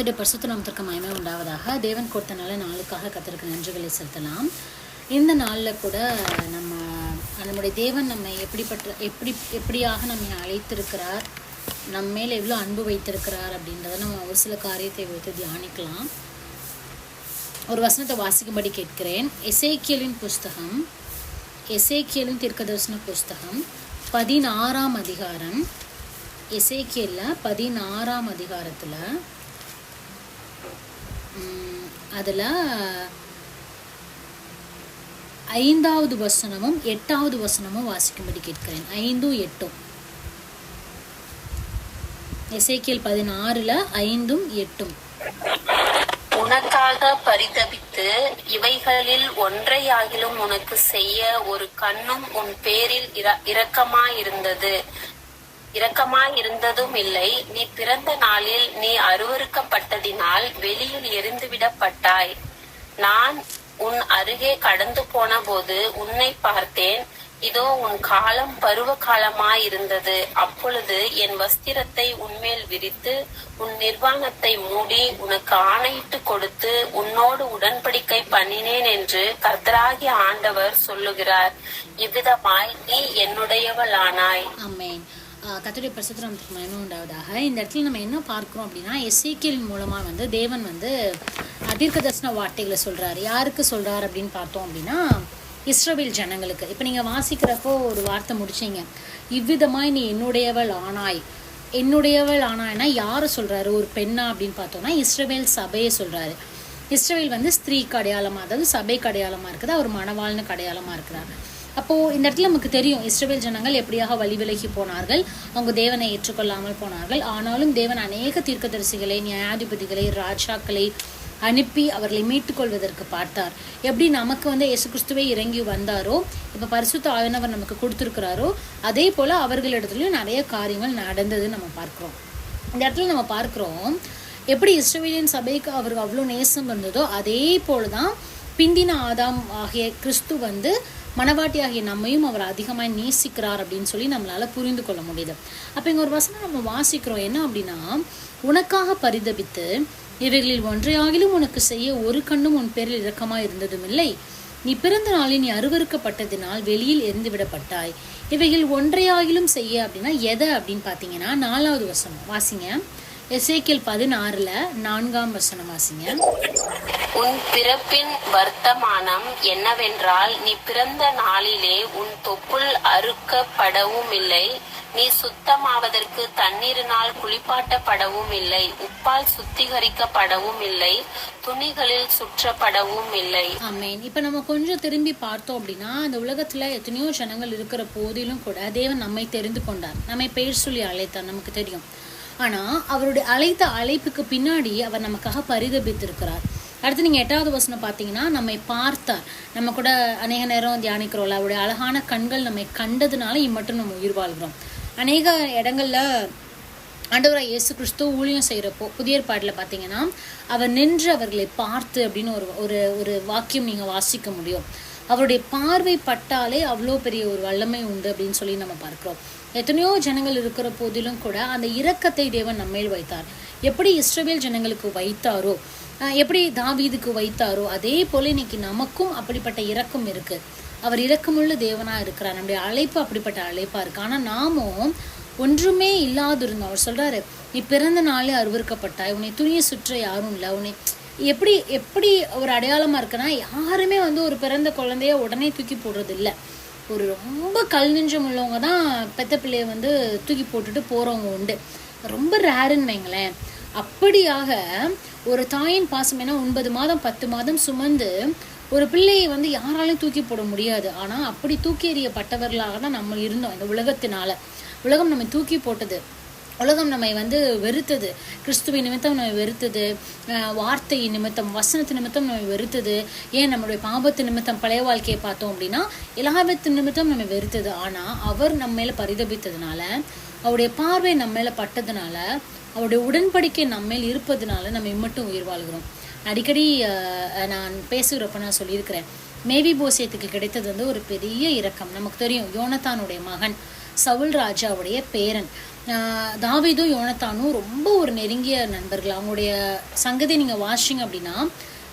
கத்துடைய பரிசுத்த நாமத்திற்கு மயமே உண்டாவதாக. தேவன் கொடுத்த நல்ல நாளுக்காக கத்திற்கு நன்றிகளை செலுத்தலாம். இந்த நாளில் கூட நம்ம நம்முடைய தேவன் நம்மை எப்படிப்பட்ட எப்படி எப்படியாக நம்மை அழைத்திருக்கிறார் நம்ம மேலே எவ்வளோ அன்பு வைத்திருக்கிறார் அப்படின்றத நம்ம ஒரு சில காரியத்தை வைத்து தியானிக்கலாம். ஒரு வசனத்தை வாசிக்கும்படி கேட்கிறேன். எசேக்கியலின் புஸ்தகம் எசேக்கியலின் தீர்க்கதர்சன புஸ்தகம் பதினாறாம் அதிகாரம். எசேக்கியலில் பதினாறாம் அதிகாரத்தில் அதில் ஐந்தாவது வசனமும் எட்டாவது வசனமும் வாசிக்கும்படி கேட்கிறேன். ஐந்தும் எட்டும். எசேக்கியல் பதினாறுல ஐந்தும் எட்டும். உனக்காக பரிதபித்து இவைகளில் ஒன்றையாகிலும் உனக்கு செய்ய ஒரு கண்ணும் உன் பேரில் இர- இரக்கமாய் இருந்ததும் இல்லை. நீ பிறந்த நாளில் நீ அருவருக்கப்பட்டதினால் வெளியில் எரிந்துவிடப்பட்டாய். நான் உன் அருகே கடந்து போன போது உன்னை பார்த்தேன். இதோ உன் காலம் பருவ காலமாயிருந்தது அப்பொழுது என் வஸ்திரத்தை உன்மேல் விரித்து உன் நிர்வாணத்தை மூடி உனக்கு ஆணையிட்டு கொடுத்து உன்னோடு உடன்படிக்கை பண்ணினேன் என்று கர்த்தராகிய ஆண்டவர் சொல்லுகிறார். இவ்விதமாய் நீ என்னுடையவளானாய். ஆனாய் கத்துடைய பிரசுத்திரத்துக்கு மயமே உண்டாவதாக. இந்த இடத்துல நம்ம என்ன பார்க்குறோம் அப்படின்னா எஸ்ஏக்கியல் மூலமாக வந்து தேவன் வந்து தீர்க்கதர்சன வார்த்தைகளை சொல்கிறார் யாருக்கு சொல்கிறார் அப்படின்னு பார்த்தோம் அப்படின்னா இஸ்ரவேல் ஜனங்களுக்கு. இப்போ நீங்கள் வாசிக்கிறப்போ ஒரு வார்த்தை முடிச்சீங்க. இவ்விதமாய் நீ என்னுடையவள் ஆனாய். என்னுடையவள் ஆனாய்னா யாரை சொல்கிறாரு ஒரு பெண்ணா அப்படின்னு பார்த்தோம்னா இஸ்ரவேல் சபையை சொல்கிறாரு இஸ்ரவேல் வந்து ஸ்திரீக்கு அடையாளமாக அதாவது சபைக்கு அடையாளமாக இருக்குது. அவர் மணவாள்னு அடையாளமாக இருக்கிறாங்க அப்போ இந்த இடத்துல நமக்கு தெரியும் இஸ்ரவேல் ஜனங்கள் எப்படியாக வழி விலகி போனார்கள் அவங்க தேவனை ஏற்றுக்கொள்ளாமல் போனார்கள். ஆனாலும் தேவன் அநேக தீர்க்கதரிசிகளை நியாயாதிபதிகளை ராஜாக்களை அனுப்பி அவர்களை மீட்டுக்கொள்வதற்கு பார்த்தார். எப்படி நமக்கு வந்து இயேசு கிறிஸ்துவை இறங்கி வந்தாரோ இப்போ பரிசுத்த ஆவியானவர் நமக்கு கொடுத்துருக்கிறாரோ அதே போல அவர்களிடத்துலயும் நிறைய காரியங்கள் நடந்தது நம்ம பார்க்குறோம். இந்த இடத்துல நம்ம பார்க்குறோம் எப்படி இஸ்ரேலியன் சபைக்கு அவருக்கு அவ்வளோ நேசம் இருந்ததோ அதே போலதான் பிந்தின ஆதாம் ஆகிய கிறிஸ்து வந்து மனவாட்டியாகிய நம்மையும் அவர் அதிகமாக நேசிக்கிறார் அப்படின்னு சொல்லி நம்மளால புரிந்து கொள்ள முடியுது. அப்போ இங்க ஒரு வசனம் நம்ம வாசிக்கிறோம். என்ன அப்படின்னா உனக்காக பரிதபித்து இவைகளில் ஒன்றையாகிலும் உனக்கு செய்ய ஒரு கண்ணும் உன் பேரில் இரக்கமாக இருந்ததும் இல்லை. நீ பிறந்த நாளில் நீ அருவருக்கப்பட்டதினால் வெளியில் எரிந்து விடப்பட்டாய். இவைகள் ஒன்றையாகிலும் செய்ய அப்படின்னா எதை? அப்படின்னு பார்த்தீங்கன்னா நாலாவது வசனம். வாசிங்க. எசேக்கியல் பதினாறுல நான்காம் வசனம் வாசிங்க. உன் பிறப்பின் வர்த்தமானம் என்னவென்றால் நீ பிறந்த நாளிலே உன் தொப்புள் அறுக்கப்படவும் இல்லை நீ சுத்தமாவதற்கு தண்ணீரினால் குளிப்பாட்டப்படவும் இல்லை உப்பால் சுத்திகரிக்கப்படவும் இல்லை துணிகளில் சுற்றப்படவும் இல்லை ஆமேன். இப்போ நம்ம கொஞ்சம் திரும்பி பார்த்தோம் அப்படின்னா இந்த உலகத்துல எத்தனையோ ஜனங்கள் இருக்கிற போதிலும் கூட தேவன் நம்மை தெரிந்து கொண்டார். நம்மை பெயர் சொல்லி அழைத்தார் நமக்கு தெரியும். ஆனா அவருடைய அழைத்த அழைப்புக்கு பின்னாடி அவர் நமக்காக பரிதபித்திருக்கிறார். அடுத்து நீங்க எட்டாவது வசனம் பார்த்தீங்கன்னா நம்மை பார்த்தார். நம்ம கூட அநேக நேரம் தியானிக்கிறோம்ல அவருடைய அழகான கண்கள் நம்மை கண்டதுனால இம்மட்டும் நம்ம உயிர் வாழ்கிறோம். அநேக இடங்கள்ல ஆண்டவராய் இயேசு கிறிஸ்து ஊழியம் செய்கிறப்போ புதிய ஏற்பாட்டில் பார்த்தீங்கன்னா அவர் நின்று அவர்களை பார்த்து அப்படின்னு ஒரு ஒரு ஒரு வாக்கியம் நீங்கள் வாசிக்க முடியும். அவருடைய பார்வை பட்டாலே அவ்வளோ பெரிய ஒரு வல்லமை உண்டு அப்படின்னு சொல்லி நம்ம பார்க்குறோம். எத்தனையோ ஜனங்கள் இருக்கிற போதிலும் கூட அந்த இரக்கத்தை தேவன் நம்மேல் வைத்தார். எப்படி இஸ்ரவேல் ஜனங்களுக்கு வைத்தாரோ எப்படி தாவீதுக்கு வைத்தாரோ அதே போல இன்னைக்கு நமக்கும் அப்படிப்பட்ட இரக்கம் இருக்கு. அவர் இரக்கமுள்ள தேவனா இருக்கிறார். நம்முடைய அழைப்பு அப்படிப்பட்ட அழைப்பா இருக்கு. ஆனா நாமும் ஒன்றுமே இல்லாதிருந்தோம். அவர் சொல்றாரு நீ பிறந்த நாளே அருவருக்கப்பட்டாய். உன்னை துணியை சுற்ற யாரும் இல்லை. உன்னை எப்படி எப்படி ஒரு அடையாளமா இருக்குன்னா யாருமே வந்து ஒரு பிறந்த குழந்தைய உடனே தூக்கி போடுறது இல்லை ஒரு ரொம்ப கல் நெஞ்சம் உள்ளவங்க தான் பெத்த பிள்ளைய வந்து தூக்கி போட்டுட்டு போறவங்க உண்டு. ரொம்ப ரேருன்னு வைங்களேன். அப்படியாக ஒரு தாயின் பாசம் ஏன்னா ஒன்பது மாதம் பத்து மாதம் சுமந்து ஒரு பிள்ளையை வந்து யாராலையும் தூக்கி போட முடியாது. ஆனா அப்படி தூக்கி எறியப்பட்டவர்களாக தான் நம்ம இருந்தோம் இந்த உலகத்தினால. உலகம் நம்ம தூக்கி போட்டது. உலகம் நம்மை வந்து வெறுத்தது. கிறிஸ்துவின் நிமித்தம் நம்மை வெறுத்தது. அஹ் வார்த்தை நிமித்தம் வசனத்து நிமித்தம் நம்மை வெறுத்தது. ஏன் நம்மளுடைய பாபத்து நிமித்தம் பழைய வாழ்க்கையை பார்த்தோம் அப்படின்னா எல்லாவத்து நிமித்தம் நம்மை வெறுத்தது. ஆனா அவர் நம்ம மேல பரிதபித்ததுனால அவருடைய பார்வை நம்ம மேல பட்டதுனால அவருடைய உடன்படிக்கை நம்ம மேல் இருப்பதுனால நம்ம மட்டும் உயிர் வாழ்கிறோம். அடிக்கடி அஹ், நான் பேசுகிறப்ப நான் சொல்லியிருக்கிறேன் மேவி போசியத்துக்கு கிடைத்தது வந்து ஒரு பெரிய இரக்கம். நமக்கு தெரியும் யோனத்தானுடைய மகன் சவுல் ராஜாவுடைய பேரன். தாவீதும் யோனத்தானும் ரொம்ப ஒரு நெருங்கிய நண்பர்கள். அவங்களுடைய சங்கதி நீங்கள் வாசிங்க அப்படின்னா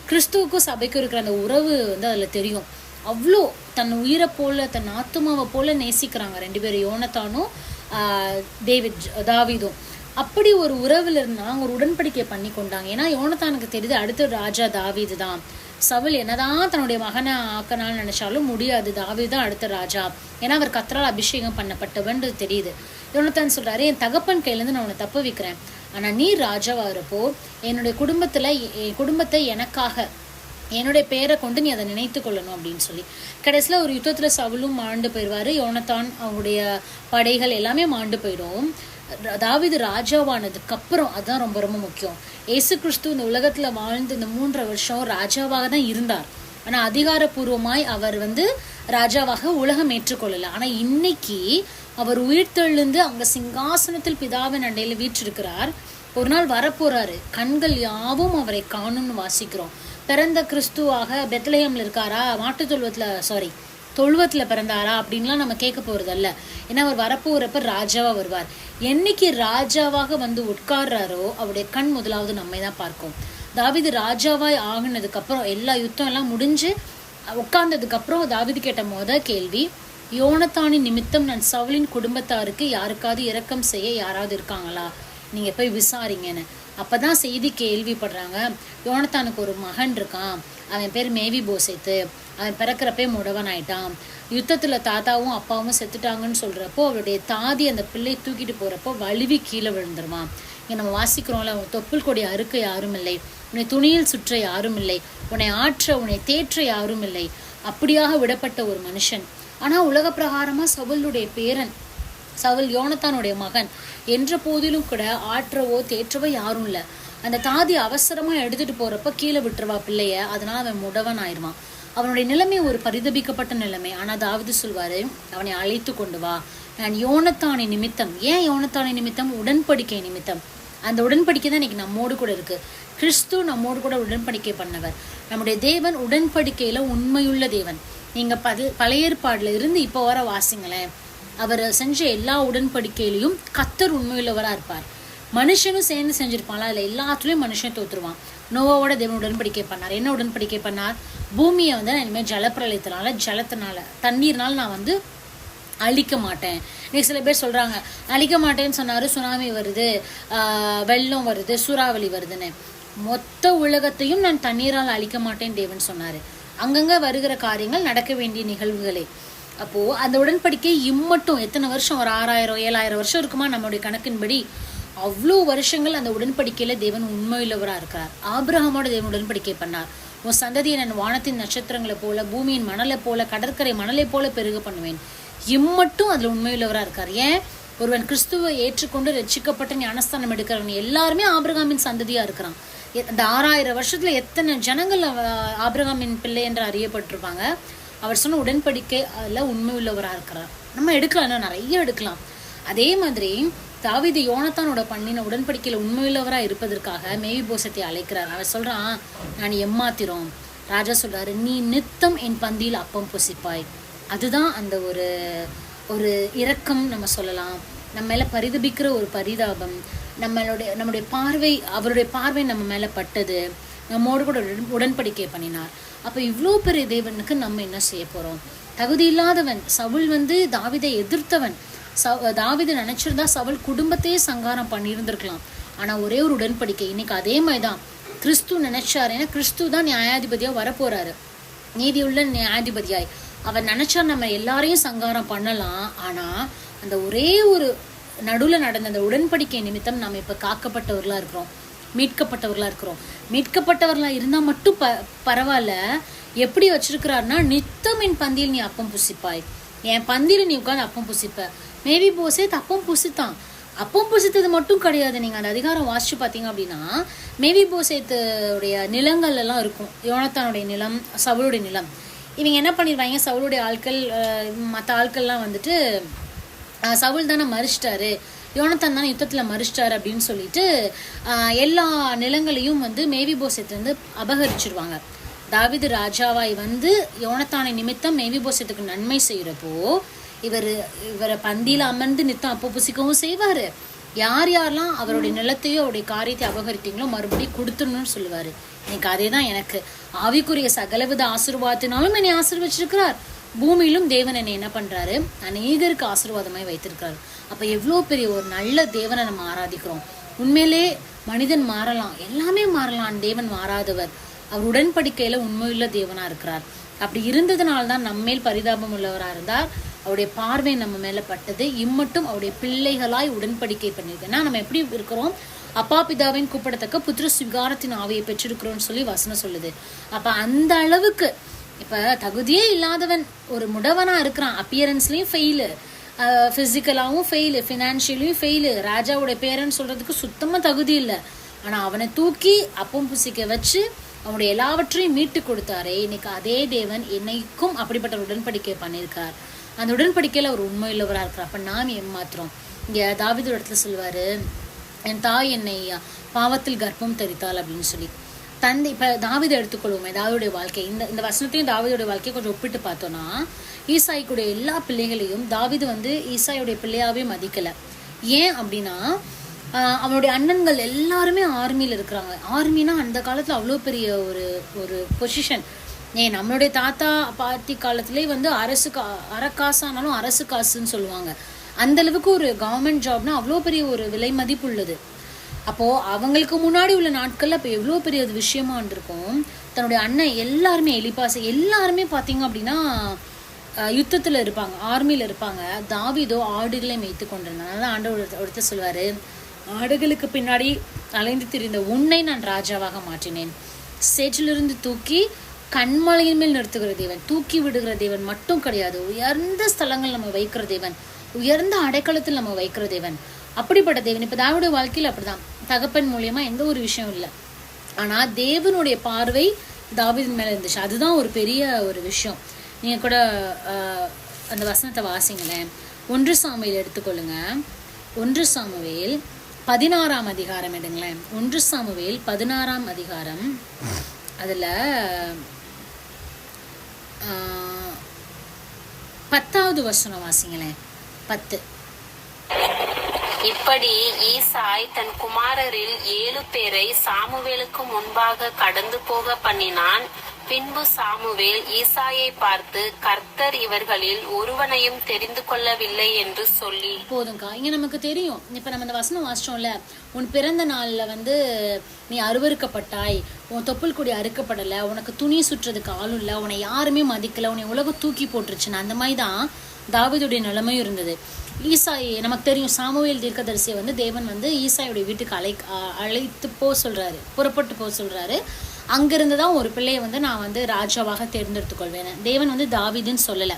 கிறிஸ்துவுக்கும் சபைக்கும் இருக்கிற அந்த உறவு வந்து அதில் தெரியும். அவ்வளோ தன் உயிரை போல தன் ஆத்துமாவை போல நேசிக்கிறாங்க ரெண்டு பேரும் யோனத்தானும் ஆஹ் டேவிட் தாவீதும். அப்படி ஒரு உறவில் இருந்தாங்க ஒரு உடன்படிக்கை பண்ணி கொண்டாங்க. ஏன்னா யோனத்தானுக்கு தெரியுது அடுத்த ராஜா தாவீது தான். சவுல் என்னதான் தன்னுடைய மகனை ஆக்கனான்னு நினைச்சாலும் முடியாது. தாவீது தான் அடுத்த ராஜா. ஏன்னா அவர் கத்தரால் அபிஷேகம் பண்ணப்பட்டவன்று தெரியுது. யோனத்தான் சொல்றாரு என் தகப்பன் கையிலேருந்து நான் உன்னை தப்பு வைக்கிறேன். ஆனால் நீ ராஜாவாகிறப்போ என்னுடைய குடும்பத்தில் என் குடும்பத்தை எனக்காக என்னுடைய பேரை கொண்டு நீ அதை நினைத்து கொள்ளணும் அப்படின்னு சொல்லி. கடைசியில் ஒரு யுத்தத்தில் சவுலும் மாண்டு போயிடுவார். யோனத்தான் அவங்களுடைய படைகள் எல்லாமே மாண்டு போயிடும். அதாவது ராஜாவானதுக்கு அப்புறம் அதுதான் ரொம்ப ரொம்ப முக்கியம். ஏசு கிறிஸ்து இந்த உலகத்தில் வாழ்ந்து இந்த மூன்றரை வருஷம் ராஜாவாக தான் இருந்தார். ஆனால் அதிகாரப்பூர்வமாய் அவர் வந்து ராஜாவாக உலகம் ஏற்றுக்கொள்ளல. ஆனால் இன்னைக்கு அவர் உயிர்த்தெழுந்து அங்கே சிங்காசனத்தில் பிதாவின் அண்டையில் வீற்றிருக்கிறார். ஒரு நாள் வரப்போறாரு. கண்கள் யாவும் அவரை காணும்னு வாசிக்கிறோம். பிறந்த கிறிஸ்துவாக பெத்லஹேம்ல இருக்காரா? மாட்டுத் தொழுவத்துல சாரி தொழுவத்தில் பிறந்தாரா அப்படின்லாம் நம்ம கேட்க போறது அல்ல ஏன்னா அவர் வரப்போகிறப்ப ராஜாவாக வருவார். என்னைக்கு ராஜாவாக வந்து உட்கார்றாரோ அவருடைய கண் முதலாவது நம்மை தான் பார்க்கும். தாவீது ராஜாவாய் ஆகினதுக்கப்புறம் எல்லா யுத்தம் எல்லாம் முடிஞ்சு உட்கார்ந்ததுக்கப்புறம் தாவிது தாவீது கேட்ட மொதல் கேள்வி யோனத்தானின் நிமித்தம் நான் சவுலின் குடும்பத்தாருக்கு யாருக்காவது இரக்கம் செய்ய யாராவது இருக்காங்களா? நீங்கள் போய் விசாரிங்கன்னு. அப்பதான் செய்தி கேள்விப்படுறாங்க. யோனத்தானுக்கு ஒரு மகன் இருக்கான். அவன் பேர் மேவி போசேத்து அவன் பிறக்கிறப்பே முடவன் ஆயிட்டான் யுத்தத்துல தாத்தாவும் அப்பாவும் செத்துட்டாங்கன்னு சொல்றப்போ அவருடைய தாதி அந்த பிள்ளை தூக்கிட்டு போகிறப்போ வழுவி கீழே விழுந்துருவான். இங்கே நம்ம வாசிக்கிறோம்ல அவன் தொப்புள் கொடி அறுக்க யாரும் இல்லை. உன்னை துணியில் சுற்ற யாரும் இல்லை. உன்னை ஆற்ற உன்னை தேற்ற யாரும் இல்லை. அப்படியாக விடப்பட்ட ஒரு மனுஷன். ஆனா உலக பிரகாரமாக சவுளுடைய பேரன் சவுல் யோனத்தானுடைய மகன் என்ற போதிலும் கூட ஆற்றவோ தேற்றவோ யாரும் இல்ல. அந்த தாதி அவசரமா எடுத்துட்டு போறப்ப கீழே விட்டுருவா பிள்ளைய. அதனால அவன் முடவன் ஆயிருவான் அவனுடைய நிலைமை ஒரு பரிதபிக்கப்பட்ட நிலைமை. ஆனால் அதாவது சொல்வாரு அவனை அழைத்து கொண்டு வா. நான் யோனத்தானை நிமித்தம் ஏன் யோனத்தானை நிமித்தம்? உடன்படிக்கை நிமித்தம். அந்த உடன்படிக்கை தான் இன்னைக்கு நம்மோடு கூட இருக்கு. கிறிஸ்து நம்மோடு கூட உடன்படிக்கை பண்ணவர். நம்முடைய தேவன் உடன்படிக்கையில உண்மையுள்ள தேவன். நீங்க பல பழைய ஏற்பாடுல இருந்து இப்போ வர வாசிங்களேன். அவர் செஞ்ச எல்லா உடன்படிக்கையிலையும் கத்தர் உண்மையுள்ளவராக இருப்பார். மனுஷனும் சேர்ந்து செஞ்சிருப்பாங்களா அதில் எல்லாத்துலேயும் மனுஷன் தோற்றுருவான் நோவாவோட தேவன் உடன்படிக்கை பண்ணார். என்ன உடன்படிக்கை பண்ணார்? பூமியை வந்து நான் இனிமேல் ஜலப்பிரளயத்தினால ஜலத்தினால தண்ணீர்னால நான் வந்து அழிக்க மாட்டேன். நெக்ஸ்ட் சில பேர் சொல்றாங்க அழிக்க மாட்டேன்னு சொன்னாரு சுனாமி வருது ஆஹ் வெள்ளம் வருது சூறாவளி வருதுன்னு. மொத்த உலகத்தையும் நான் தண்ணீரால் அழிக்க மாட்டேன் தேவன் சொன்னாரு. அங்கங்க வருகிற காரியங்கள் நடக்க வேண்டிய நிகழ்வுகளே. அப்போ அந்த உடன்படிக்கை இம்மட்டும் எத்தனை வருஷம்? ஒரு ஆறாயிரம் ஏழாயிரம் வருஷம் இருக்குமா நம்மளுடைய கணக்கின்படி? அவ்வளோ வருஷங்கள் அந்த உடன்படிக்கையில் தேவன் உண்மையுள்ளவராக இருக்கிறார். ஆபிரகாமோட தேவன் உடன்படிக்கை பண்ணார். உன் சந்ததியை நான் வானத்தின் நட்சத்திரங்களை போல பூமியின் மணலை போல கடற்கரை மணலை போல பெருக பண்ணுவேன். இம்மட்டும் அதில் உண்மையுள்ளவராக இருக்கார். ஏன்? ஒருவன் கிறிஸ்துவை ஏற்றுக்கொண்டு ரட்சிக்கப்பட்ட ஞானஸ்தானம் எடுக்கிறவன் எல்லாருமே ஆபிரகாமின் சந்ததியாக இருக்கிறான். அந்த ஆறாயிரம் வருஷத்தில் எத்தனை ஜனங்கள் ஆபிரகாமின் பிள்ளை என்று அறியப்பட்டிருப்பாங்க. அவர் சொன்ன உடன்படிக்கை அதில் உண்மையுள்ளவராக இருக்கிறார். நம்ம எடுக்கலாம் இன்னும் நிறைய எடுக்கலாம். அதே மாதிரி தாவிது யோனத்தானோட பண்ணின உடன்படிக்கையில் உண்மையுள்ளவராக இருப்பதற்காக மேவி போசத்தை அழைக்கிறார். அவர் சொல்கிறான் நான் எம்மாத்திரம் ராஜா சொல்கிறாரு நீ நித்தம் என் பந்தியில் அப்பம் பொசிப்பாய். அதுதான் அந்த ஒரு ஒரு இரக்கம் நம்ம சொல்லலாம். நம்ம மேலே பரிதபிக்கிற ஒரு பரிதாபம். நம்மளுடைய நம்முடைய பார்வை அவருடைய பார்வை நம்ம மேலே பட்டது. நம்மோடு கூட உடன்- உடன்படிக்கை பண்ணினார். அப்போ இவ்வளோ பெரிய தேவனுக்கு நம்ம என்ன செய்ய போகிறோம் தகுதி இல்லாதவன் சவுல் வந்து தாவிதை எதிர்த்தவன். சவ- தாவீது நினைச்சிருந்தா சவுல் குடும்பத்தையே சங்காரம் பண்ணியிருந்திருக்கலாம். ஆனால் ஒரே ஒரு உடன்படிக்கை. இன்னைக்கு அதே மாதிரி தான் கிறிஸ்து நினைச்சாரு. ஏன்னா கிறிஸ்து தான் நியாயாதிபதியாக வரப்போறாரு. நீதியுள்ள நியாயாதிபதியாய். அவர் நினச்சா நம்ம எல்லாரையும் சங்காரம் பண்ணலாம். ஆனால் அந்த ஒரே ஒரு நடுவில் நடந்த அந்த உடன்படிக்கை நிமித்தம் நம்ம இப்போ காக்கப்பட்டவர்களாக இருக்கிறோம். மீட்கப்பட்டவர்களாக இருக்கிறோம். மீட்கப்பட்டவர்களாக இருந்தால் மட்டும் ப பரவாயில்ல. எப்படி வச்சிருக்கிறாருன்னா நித்தம் என் பந்தியில் நீ அப்பம் புசிப்பாய். என் பந்தியில் நீ உட்காந்து அப்பம் புசிப்ப. மேபி போசே அப்பம் புசித்தான். அப்பவும் புசித்தது மட்டும் கிடையாது. நீங்கள் அந்த அதிகாரம் வாசிச்சு பார்த்தீங்க அப்படின்னா மேவி போசேத்துடைய நிலங்கள் எல்லாம் இருக்கும். யோனத்தானுடைய நிலம் சவுளுடைய நிலம். இவங்க என்ன பண்ணிடுவாங்க சவுளுடைய ஆட்கள் மற்ற ஆட்கள்லாம் வந்துட்டு சவுள் சவுல் தானே மறிச்சிட்டாரு. யோனத்தான் தானே யுத்தத்தில் மறிச்சிட்டாரு அப்படின்னு சொல்லிட்டு எல்லா நிலங்களையும் வந்து மேவி போசத்து வந்து அபகரிச்சிருவாங்க. தாவிது ராஜாவாய் வந்து யோனத்தானை நிமித்தம் மேவி போசத்துக்கு நன்மை செய்கிறப்போ இவர் இவரை பந்தியில் அமர்ந்து நித்தம் அப்போ புசிக்கவும் செய்வார். யார் யாரெல்லாம் அவருடைய நிலத்தையோ அவருடைய காரியத்தை அபகரித்தீங்களோ மறுபடியும் கொடுத்துடணும்னு சொல்லுவார். இன்னைக்கு அதே தான் எனக்கு. ஆவிக்குரிய சகலவித ஆசீர்வாதத்தினாலும் என்னை ஆசீர்வச்சிருக்கிறார். பூமியிலும் தேவன் என்னை என்ன பண்ணுறாரு அநேகருக்கு ஆசீர்வாதமாய் வைத்திருக்கிறார். அப்போ எவ்வளோ பெரிய ஒரு நல்ல தேவனை நம்ம ஆராதிக்கிறோம். உண்மையிலே மனிதன் மாறலாம். எல்லாமே மாறலாம். தேவன் மாறாதவர். அவர் உடன்படிக்கையில் உண்மையுள்ள தேவனாக இருக்கிறார். அப்படி இருந்ததுனால தான் நம்மேல் பரிதாபம் உள்ளவராக இருந்தார். அவருடைய பார்வை நம்ம மேல பட்டது. இம்மட்டும் அவருடைய பிள்ளைகளாய் உடன்படிக்கை பண்ணியிருக்கேன் நம்ம எப்படி இருக்கிறோம்? அப்பா பிதாவின் கூப்பிடத்தக்க புத்திர சுவிகாரத்தின் ஆவியை பெற்றிருக்கிறோம்னு சொல்லி வசனம் சொல்லுது. அப்ப அந்த அளவுக்கு இப்ப தகுதியே இல்லாதவன் ஒரு முடவனா இருக்கிறான். அப்பியரன்ஸ்லயும் ஃபெயிலு ஃபிசிக்கலாவும் ஃபெயிலு ஃபினான்ஷியலையும் ஃபெயிலு ராஜாவோட பேரன் சொல்றதுக்கு சுத்தமாக தகுதி இல்லை. ஆனால் அவனை தூக்கி அப்பம் புசிக்க வச்சு அவனுடைய எல்லாவற்றையும் மீட்டு கொடுத்தாரே. இன்னைக்கு அதே தேவன் என்னைக்கும் அப்படிப்பட்ட உடன்படிக்கை பண்ணியிருக்கார். அந்த உடன்படிக்கையில அவர் உண்மையுள்ளவரா இருக்கிறார். அப்ப நாம் ஏமாத்துறோம். இங்க தாவிதோட இடத்துல சொல்லுவாரு என் தாய் என்னை பாவத்தில் கர்ப்பம் தரித்தாள் அப்படின்னு சொல்லி. தந்தை இப்போ தாவீதை எடுத்துக்கொள்வோமே தாவீதுடைய வாழ்க்கை. இந்த இந்த வசனத்தையும் தாவிதோடைய வாழ்க்கையை கொஞ்சம் ஒப்பிட்டு பார்த்தோம்னா ஈசாய்க்குடைய எல்லா பிள்ளைகளையும் தாவீது வந்து ஈசாயுடைய பிள்ளையாகவே மதிக்கலை. ஏன் அப்படின்னா அவனுடைய அண்ணன்கள் எல்லாருமே ஆர்மியில் இருக்கிறாங்க. ஆர்மினா அந்த காலத்துல அவ்வளோ பெரிய ஒரு ஒரு பொசிஷன் ஏன் நம்மளுடைய தாத்தா பாட்டி காலத்திலே வந்து அரசு கா அறக்காசானாலும் அரசு காசுன்னு சொல்லுவாங்க. அந்த அளவுக்கு ஒரு கவர்மெண்ட் ஜாப்னா அவ்வளோ பெரிய ஒரு விலை மதிப்பு உள்ளது. அப்போது அவங்களுக்கு முன்னாடி உள்ள நாட்களில் அப்போ எவ்வளோ பெரிய ஒரு விஷயமா இருந்திருக்கும்? தன்னுடைய அண்ணன் எல்லாருமே எலிபாசை எல்லாருமே பார்த்தீங்க அப்படின்னா யுத்தத்தில் இருப்பாங்க ஆர்மியில் இருப்பாங்க. தாவிதோ ஆடுகளை மேய்த்து கொண்டிருந்தாங்க அதனால ஆண்டவர் ஒருத்தர் சொல்வார் ஆடுகளுக்கு பின்னாடி அலைந்து திரிந்த உன்னை நான் ராஜாவாக மாற்றினேன். சேற்றிலிருந்து தூக்கி கண்மலையின் மேல் நிறுத்துகிற தேவன் தூக்கி விடுகிற தேவன் மட்டும் கிடையாது. உயர்ந்த ஸ்தலங்கள் நம்ம வைக்கிற தேவன் உயர்ந்த அடைக்கலத்தில் நம்ம வைக்கிற தேவன். அப்படிப்பட்ட தேவன். இப்போ தாவிட வாழ்க்கையில் அப்படிதான். தகப்பன் மூலியமா எந்த ஒரு விஷயம் இல்லை. ஆனால் தேவனுடைய பார்வை தாவீதின் மேலே இருந்துச்சு. அதுதான் ஒரு பெரிய ஒரு விஷயம். நீங்கள் கூட அந்த வசனத்தை வாசிங்களேன். ஒன்று சாமியில் எடுத்துக்கொள்ளுங்க. ஒன்று சாமுவேல் பதினாறாம் அதிகாரம் எடுங்களேன். ஒன்று சாமுவேல் பதினாறாம் அதிகாரம். அதில் பத்தாவது வசனம் வாசிங்களேன். பத்து. இப்படி ஈசாய் தன் குமாரரில் ஏழு பேரை சாமுவேலுக்கு முன்பாக கடந்து போக பண்ணினான். பின்பு சாமுவேல் ஈசாயை பார்த்து கர்த்தர் இவர்களில் ஒருவனையும் தெரிந்து கொள்ளவில்லை என்று சொல்லி. போதும்க்கா. இங்க நமக்கு தெரியும். இப்ப நம்ம இந்த வசனம் வாசிச்சோம்ல உன் பிறந்த நாள்ல வந்து நீ அருவருக்கப்பட்டாய். உன் தொப்புள் கொடி அறுக்கப்படல. உனக்கு துணி சுற்றுறதுக்கு ஆளும் இல்ல. உன்னை யாருமே மதிக்கல. உன்னை உலகம் தூக்கி போட்டுருச்சுன்னு. அந்த மாதிரி தான் தாவீதுடைய நிலைமையும் இருந்தது. ஈசாய் நமக்கு தெரியும். சாமுவேல் தீர்க்கதரிசியை வந்து தேவன் வந்து ஈசாயுடைய வீட்டுக்கு அழை அழைத்து போக சொல்றாரு. புறப்பட்டு போக சொல்றாரு. அங்கிருந்து தான் ஒரு பிள்ளையை வந்து நான் வந்து ராஜாவாக தேர்ந்தெடுத்து கொள்வேன் தேவன் வந்து தாவிதுன்னு சொல்லலை.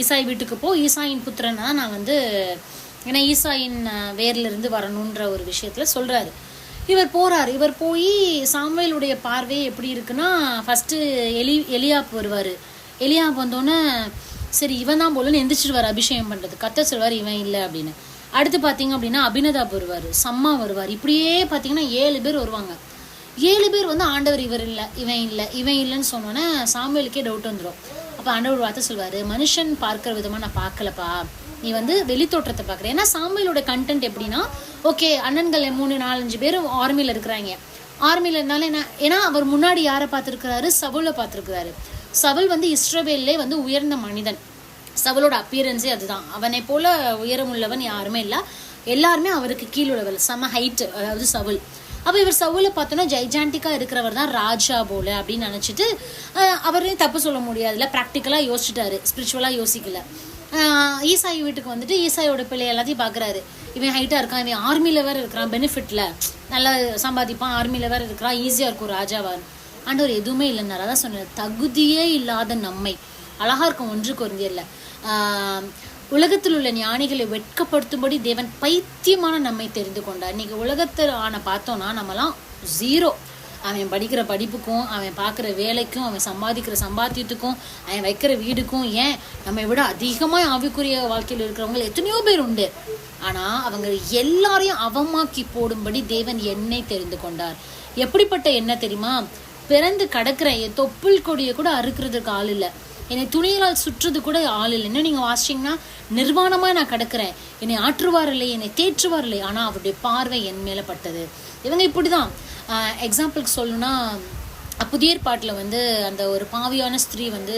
ஈசாய் வீட்டுக்கு போ. ஈசாயின் புத்திரன் தான் நான் வந்து ஏன்னா ஈசாயின் வேர்லேருந்து வரணுன்ற ஒரு விஷயத்தில் சொல்கிறாரு இவர் போகிறார் இவர் போய் சாமுவேலுடைய பார்வை எப்படி இருக்குன்னா ஃபஸ்ட்டு எலி எலியாப் வருவார். எலியாப் வந்தோன்னே சரி இவன் தான் போலன்னு எந்திரிச்சிருவார் அபிஷேகம் பண்ணுறது கத்த சொல்வார் இவன் இல்லை அப்படின்னு. அடுத்து பார்த்தீங்க அப்படின்னா அபினதாப் வருவார். சம்மா வருவார். இப்படியே பார்த்தீங்கன்னா ஏழு பேர் வருவாங்க. ஏழு பேர் வந்து ஆண்டவர் இவர் இல்லை இவன் இல்லை இவன் இல்லைன்னு சொன்னோன்னே சாமுவேலுக்கே டவுட் வந்துடும் அப்போ ஆண்டவர் வார்த்தை சொல்வார் மனுஷன் பார்க்குற விதமாக நான் பார்க்கலப்பா. நீ வந்து வெளித்தோற்றத்தை பார்க்குற. ஏன்னா சாமியலோட கண்டென்ட் எப்படின்னா ஓகே அண்ணன்கள் மூணு நாலஞ்சு பேர் ஆர்மியில் இருக்கிறாங்க. ஆர்மியில் இருந்தாலும் என்ன ஏன்னா அவர் முன்னாடி யாரை பார்த்துருக்கிறாரு? சவுலை பார்த்துருக்கிறாரு. சவுல் வந்து இஸ்ரவேல்லே வந்து உயர்ந்த மனிதன். சவுலோட அப்பியரன்ஸே அதுதான். அவனை போல உயரமுள்ளவன் யாருமே இல்லை. எல்லாருமே அவருக்கு கீழுள்ளவர் செம ஹைட்டு அதாவது சவுல். அப்போ இவர் சவுல பார்த்தோன்னா ஜெய்ஜாண்டிக்கா இருக்கிறவர் தான் ராஜா போல அப்படின்னு நினச்சிட்டு அவரையும் தப்பு சொல்ல முடியாதுல்ல. ப்ராக்டிக்கலாக யோசிச்சுட்டாரு. ஸ்பிரிச்சுவலாக யோசிக்கல. ஈசாயி ஈசாய் வீட்டுக்கு வந்துட்டு ஈசாயோட பிள்ளை எல்லாத்தையும் பார்க்குறாரு இவன் ஹைட்டாக இருக்கான். இவன் ஆர்மியில் வேற இருக்கிறான். பெனிஃபிட்ல நல்லா சம்பாதிப்பான். ஆர்மியில் வேற இருக்கிறான் ஈஸியாக இருக்கும் ராஜாவார் ஆண்டவர் எதுவுமே இல்லைன்னாரு. அதான் சொன்னேன். தகுதியே இல்லாத நம்மை. அழகா இருக்கும் ஒன்று குறைந்தியல்ல இல்லை உலகத்தில் உள்ள ஞானிகளை வெட்கப்படுத்தும்படி தேவன் பைத்தியமான நம்மை தெரிந்து கொண்டார். இன்னைக்கு உலகத்தில் ஆன பார்த்தோன்னா நம்மலாம் ஜீரோ அவன் படிக்கிற படிப்புக்கும் அவன் பார்க்குற வேலைக்கும் அவன் சம்பாதிக்கிற சம்பாத்தியத்துக்கும் அவன் வைக்கிற வீடுக்கும் ஏன் நம்மை விட அதிகமாக ஆவிக்குரிய வாழ்க்கையில் இருக்கிறவங்க எத்தனையோ பேர் உண்டு. ஆனால் அவங்க எல்லாரையும் அவமாக்கி போடும்படி தேவன் என்னை தெரிந்து கொண்டார். எப்படிப்பட்ட என்ன தெரியுமா? பிறந்து கடக்கிற என் தொப்புள் கொடியை கூட அறுக்கிறதுக்கு ஆள் இல்லை. என்னை துணிகளால் சுற்றுறது கூட ஆள் இல்லை. இன்னும் நீங்கள் வாசிச்சிங்கன்னா நிர்வாணமாக நான் கிடக்கிறேன். என்னை ஆற்றுவார் இல்லை என்னை தேற்றுவார் இல்லை ஆனால் அவருடைய பார்வை என் மேலே பட்டது. இவங்க இப்படி தான் எக்ஸாம்பிளுக்கு சொல்லணும்னா புதிய பாட்டில் வந்து அந்த ஒரு பாவியான ஸ்திரீ வந்து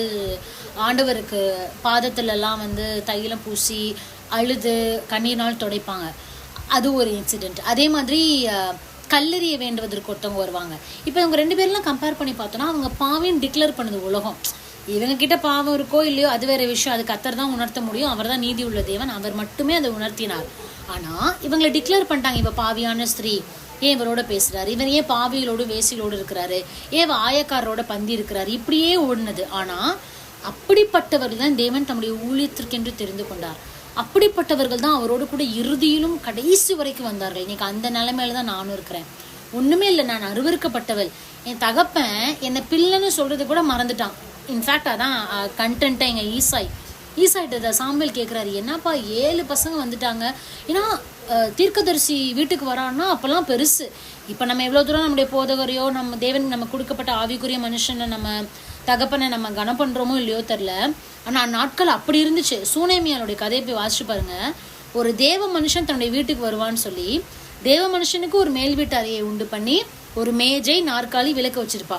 ஆண்டவருக்கு பாதத்துலலாம் வந்து தைலம் பூசி அழுது கண்ணீர்னால் துடைப்பாங்க. அது ஒரு இன்சிடெண்ட் அதே மாதிரி அஹ், கல்லெறிய வேண்டுவதற்கு ஒருத்தவங்க வருவாங்க. இப்போ இவங்க ரெண்டு பேர்லாம் கம்பேர் பண்ணி பார்த்தோன்னா அவங்க பாவின்னு டிக்ளேர் பண்ணுது உலகம். இவங்க கிட்ட பாவம் இருக்கோ இல்லையோ அது வேற விஷயம். அது கத்தர் தான் உணர்த்த முடியும். அவர் தான் நீதி உள்ள தேவன். அவர் மட்டுமே அதை உணர்த்தினார். ஆனா இவங்களை டிக்ளேர் பண்ணிட்டாங்க இவ பாவியான ஸ்திரீ. ஏன் இவரோட பேசுறாரு? இவர் ஏன் பாவியலோடு வேசிகளோடு இருக்கிறாரு? ஏன் ஆயக்காரரோட பந்தி இருக்கிறாரு? இப்படியே ஓடினது. ஆனா அப்படிப்பட்டவர்கள் தான் தேவன் தம்முடைய ஊழியத்திற்கென்று தெரிந்து கொண்டார். அப்படிப்பட்டவர்கள் தான் அவரோடு கூட இறுதியிலும் கடைசி வரைக்கும் வந்தார்கள். இன்னைக்கு அந்த நிலைமையில தான் நானும் இருக்கிறேன். ஒண்ணுமே இல்லை நான் அருவறுக்கப்பட்டவள் என் தகப்பன் என்னை பிள்ளைன்னு சொல்றது கூட மறந்துட்டான். இன்ஃபேக்ட் அதான் கண்டென்ட்டை எங்கள் ஈசாய் ஈசாய்ட்ட சாம்பல் கேட்குறாரு என்னப்பா ஏழு பசங்க வந்துட்டாங்க. ஏன்னா தீர்க்கதரிசி வீட்டுக்கு வரான்னா அப்போல்லாம் பெருசு. இப்போ நம்ம எவ்வளோ தூரம் நம்முடைய போதகரையோ நம்ம தேவன் நம்ம கொடுக்கப்பட்ட ஆவிக்குரிய மனுஷனை நம்ம தகப்பனை நம்ம கனம் பண்ணுறோமோ இல்லையோ தெரில ஆனால் நாட்கள் அப்படி இருந்துச்சு. சூனேமியானுடைய கதையை போய் வாசிச்சு பாருங்க. ஒரு தேவ மனுஷன் தன்னுடைய வீட்டுக்கு வருவான்னு சொல்லி தேவ மனுஷனுக்கு ஒரு மேல் வீட்டு அறையை உண்டு பண்ணி ஒரு மேஜை நாற்காலி விளக்க வச்சிருப்பா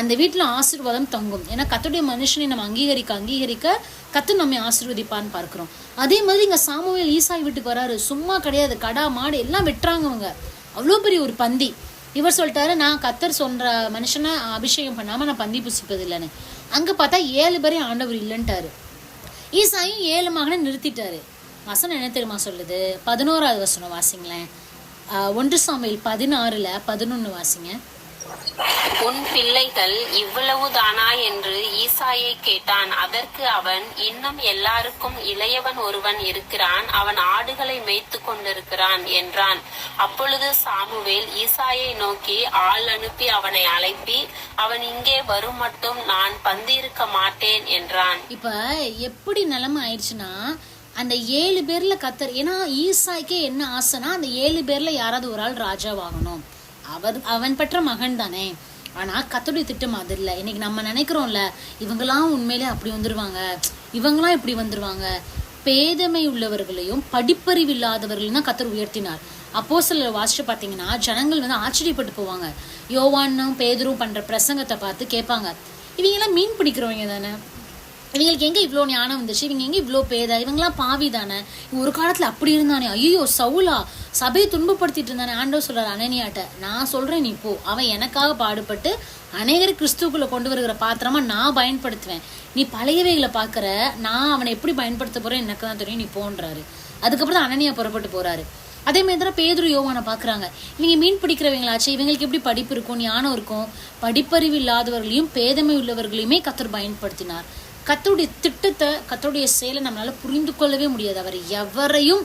அந்த வீட்டில் ஆசீர்வாதம் தங்கும். ஏன்னா கத்துடைய மனுஷனை நம்ம அங்கீகரிக்க அங்கீகரிக்க கத்து நம்மை ஆசீர்வதிப்பான்னு பார்க்குறோம். அதே மாதிரி இங்கே சாமுவேல் ஈசாய் வீட்டுக்கு வராரு. சும்மா கிடையாது. கடா மாடு எல்லாம் வெட்டுறாங்க அவங்க. அவ்வளோ பெரிய ஒரு பந்தி. இவர் சொல்லிட்டாரு நான் கத்தர் சொல்கிற மனுஷனை அபிஷேகம் பண்ணாமல் நான் பந்தி புசிப்பது இல்லைன்னு அங்கே பார்த்தா ஏழு பேரையும் ஆண்டவர் இல்லைன்ட்டாரு. ஈசாயும் ஏழு மகனை நிறுத்திட்டாரு. வசனம் என்ன தெரியுமா சொல்லுது? பதினோராவது வசனம் வாசிங்களேன். ஒன்று சாமியில் பதினாறில் பதினொன்று வாசிங்க. உன் பிள்ளைகள் இவ்வளவுதானா என்று ஈசாயை கேட்டான். அதற்கு அவன் இன்னும் எல்லாருக்கும் இளையவன் ஒருவன் இருக்கிறான். அவன் ஆடுகளை மேய்த்து கொண்டிருக்கிறான் என்றான். அப்பொழுது சாமுவேல் ஈசாயை நோக்கி ஆள் அனுப்பி அவனை அழைப்பி. அவன் இங்கே வரும் மட்டும் நான் பந்திருக்க மாட்டேன் என்றான். இப்ப எப்படி நிலைமை ஆயிடுச்சுன்னா அந்த ஏழு பேர்ல கத்தர் ஏன்னா ஈசாய்க்கே என்ன ஆசைனா அந்த ஏழு பேர்ல யாராவது ஒரு ஆள் ராஜாவாகணும். அவர் அவன் பெற்ற மகன் தானே. ஆனால் கத்தருடைய திட்டம் அது இல்லை. இன்னைக்கு நம்ம நினைக்கிறோம்ல இவங்களாம் உண்மையிலே அப்படி வந்துடுவாங்க இவங்களாம் இப்படி வந்துடுவாங்க பேதமை உள்ளவர்களையும் படிப்பறிவு இல்லாதவர்களையும் தான் கத்தர் உயர்த்தினார். அப்போ சில வாசிச்சு பார்த்தீங்கன்னா ஜனங்கள் வந்து ஆச்சரியப்பட்டு போவாங்க. யோவானும் பேதரும் பண்ணுற பிரசங்கத்தை பார்த்து கேட்பாங்க. இவங்கெல்லாம் மீன் பிடிக்கிறவங்க தானே. இவங்களுக்கு எங்கே இவ்வளோ ஞானம் வந்துச்சு? இவங்க எங்கே இவ்வளோ பேதா? இவங்களாம் பாவி தானே இவன் ஒரு காலத்தில் அப்படி இருந்தானே. ஐயோ சவுலா சபையை துன்பப்படுத்திட்டு இருந்தானே? ஆண்டோ சொல்கிறார் அனனியாட்ட நான் சொல்கிறேன் நீ போ. அவன் எனக்காக பாடுபட்டு அநேகர் கிறிஸ்துக்குள்ளே கொண்டு வருகிற பாத்திரமா நான் பயன்படுத்துவேன். நீ பழையவைகளை பார்க்குற. நான் அவனை எப்படி பயன்படுத்த போகிறேன் எனக்கு தான் தெரியும். நீ போன்றாரு. அதுக்கப்புறம் தான் அனனியா புறப்பட்டு போகிறாரு அதே மாதிரி தான் பேதுரு யோவானை பார்க்குறாங்க. இவங்க மீன் பிடிக்கிறவங்களாச்சு இவங்களுக்கு எப்படி படிப்பு இருக்கும்? ஞானம் இருக்கும்? படிப்பறிவு இல்லாதவர்களையும் பேதமை உள்ளவர்களையுமே கத்தர் பயன்படுத்தினார். கத்தருடைய திட்டத்தை கத்தருடைய செயலை நம்மளால புரிந்து கொள்ளவே முடியாது. அவர் எவரையும்